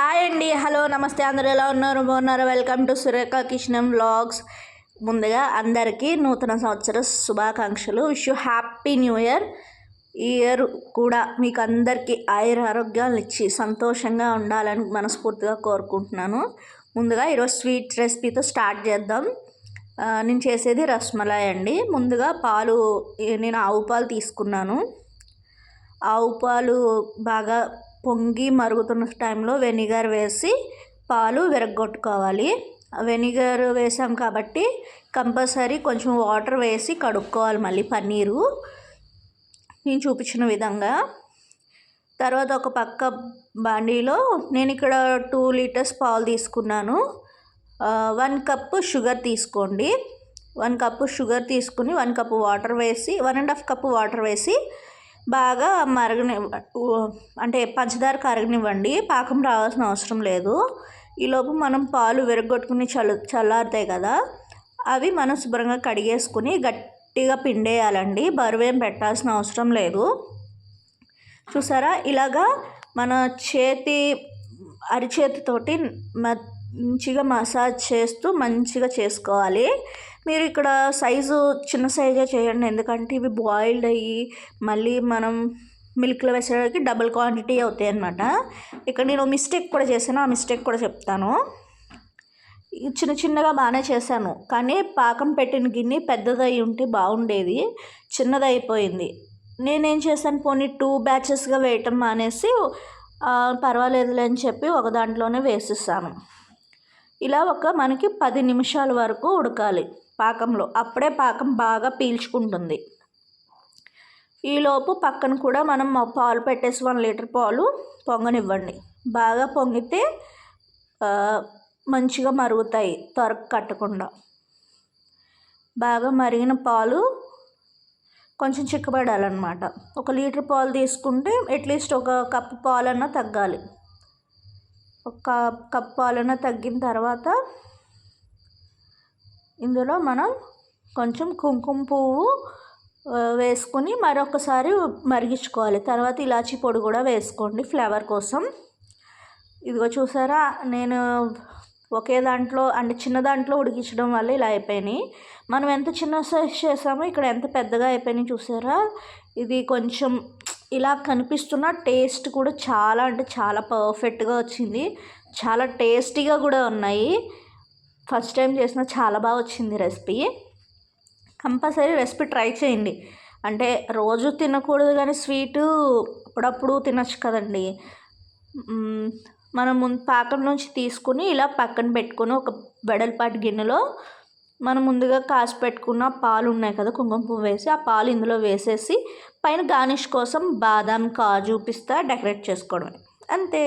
Hi అండి. Hello నమస్తే. అందరూ ఎలా ఉన్నారు? బాగున్నారు? Welcome to Surekha Kishnam vlogs. ముందుగా అందరికీ నూతన సంవత్సర శుభాకాంక్షలు. Wish you happy new year. ఈ ఇయర్ కూడా మీకు అందరికీ ఆయుర ఆరోగ్యాలు ఇచ్చి సంతోషంగా ఉండాలని మనస్ఫూర్తిగా కోరుకుంటున్నాను. ముందుగా ఈరోజు స్వీట్ రెసిపీతో స్టార్ట్ చేద్దాం. నేను చేసేది రస్మలాయ్ అండి. ముందుగా పాలు నేను ఆవు పాలు తీసుకున్నాను. ఆవు పాలు బాగా పొంగి మరుగుతున్న టైంలో వెనిగర్ వేసి పాలు విరగొట్టుకోవాలి వెనిగర్ వేసాం కాబట్టి కంపల్సరీ కొంచెం వాటర్ వేసి కడుక్కోవాలి మళ్ళీ పన్నీరు. నేను చూపించిన విధంగా. తర్వాత ఒక పక్క బాండీలో నేను ఇక్కడ టూ లీటర్స్ పాలు తీసుకున్నాను. వన్ కప్పు షుగర్ తీసుకోండి. వన్ కప్పు షుగర్ తీసుకుని వన్ కప్పు వాటర్ వేసి one and half cup water వేసి బాగా మరగని అంటే పంచదార కరగనివ్వండి పాకం రావాల్సిన అవసరం లేదు. ఈలోపు మనం పాలు విరగొట్టుకుని చల్ల చల్లారుతాయి కదా అవి మనం శుభ్రంగా కడిగేసుకుని గట్టిగా పిండేయాలండి. బరువేం పెట్టాల్సిన అవసరం లేదు. చూసారా? ఇలాగా మన చేతి అరిచేతితోటి మంచిగా మసాజ్ చేస్తూ మంచిగా చేసుకోవాలి. మీరు ఇక్కడ సైజు చిన్న సైజే చేయండి. ఎందుకంటే ఇవి బాయిల్డ్ అయ్యి మళ్ళీ మనం మిల్క్లో వేసేకి డబుల్ క్వాంటిటీ అవుతాయి అన్నమాట. ఇక్కడ నేను మిస్టేక్ కూడా చేశాను. ఆ మిస్టేక్ కూడా చెప్తాను. చిన్న చిన్నగా బాగానే చేశాను. కానీ పాకం పెట్టిన గిన్నె పెద్దదై ఉంటే బాగుండేది. చిన్నది అయిపోయింది నేనేం చేశాను? పోనీ టూ బ్యాచెస్గా వేయటం మానేసి పర్వాలేదులే అని చెప్పి ఒక దాంట్లోనే వేసిస్తాను ఇలా ఒక మనకి పది నిమిషాల వరకు ఉడకాలి పాకంలో. అప్పుడే పాకం బాగా పీల్చుకుంటుంది. ఈలోపు పక్కన కూడా మనం పాలు పెట్టేసి వన్ లీటర్ పాలు పొంగనివ్వండి. బాగా పొంగితే మంచిగా మరుగుతాయి త్వర కట్టకుండా. బాగా మరిగిన పాలు కొంచెం చిక్కబడాలన్నమాట. ఒక లీటర్ పాలు తీసుకుంటే అట్లీస్ట్ ఒక కప్పు పాలన్నా తగ్గాలి. ఒక కప్ పాలన్నా తగ్గిన తర్వాత ఇందులో మనం కొంచెం కుంకుమ పువ్వు వేసుకుని మరొకసారి మరిగించుకోవాలి. తర్వాత ఇలాచీ పొడి కూడా వేసుకోండి ఫ్లేవర్ కోసం. ఇదిగో చూసారా నేను ఒకే దాంట్లో అంటే చిన్న దాంట్లో ఉడికించడం వల్ల ఇలా అయిపోయినాయి. మనం ఎంత చిన్న సైజ్ చేసామో ఇక్కడ ఎంత పెద్దగా అయిపోయినాయి చూసారా? ఇది కొంచెం ఇలా కనిపిస్తున్న టేస్ట్ కూడా చాలా అంటే చాలా పర్ఫెక్ట్గా వచ్చింది. చాలా టేస్టీగా కూడా ఉన్నాయి. ఫస్ట్ టైం చేసిన చాలా బాగా వచ్చింది రెసిపీ. కంపల్సరీ రెసిపీ ట్రై చేయండి. అంటే రోజు తినకూడదు కానీ స్వీటు అప్పుడప్పుడు తినచ్చు కదండి. మనం ముందు పాకం నుంచి తీసుకుని ఇలా పక్కన పెట్టుకొని ఒక వెడల్పాటి గిన్నెలో మనం ముందుగా కాసి పెట్టుకున్న పాలు ఉన్నాయి కదా కుంకుమ పువ్వు వేసి ఆ పాలు ఇందులో వేసేసి పైన గార్నిష్ కోసం బాదాం కాజు పిస్తా డెకరేట్ చేసుకోవడమే. అంతే.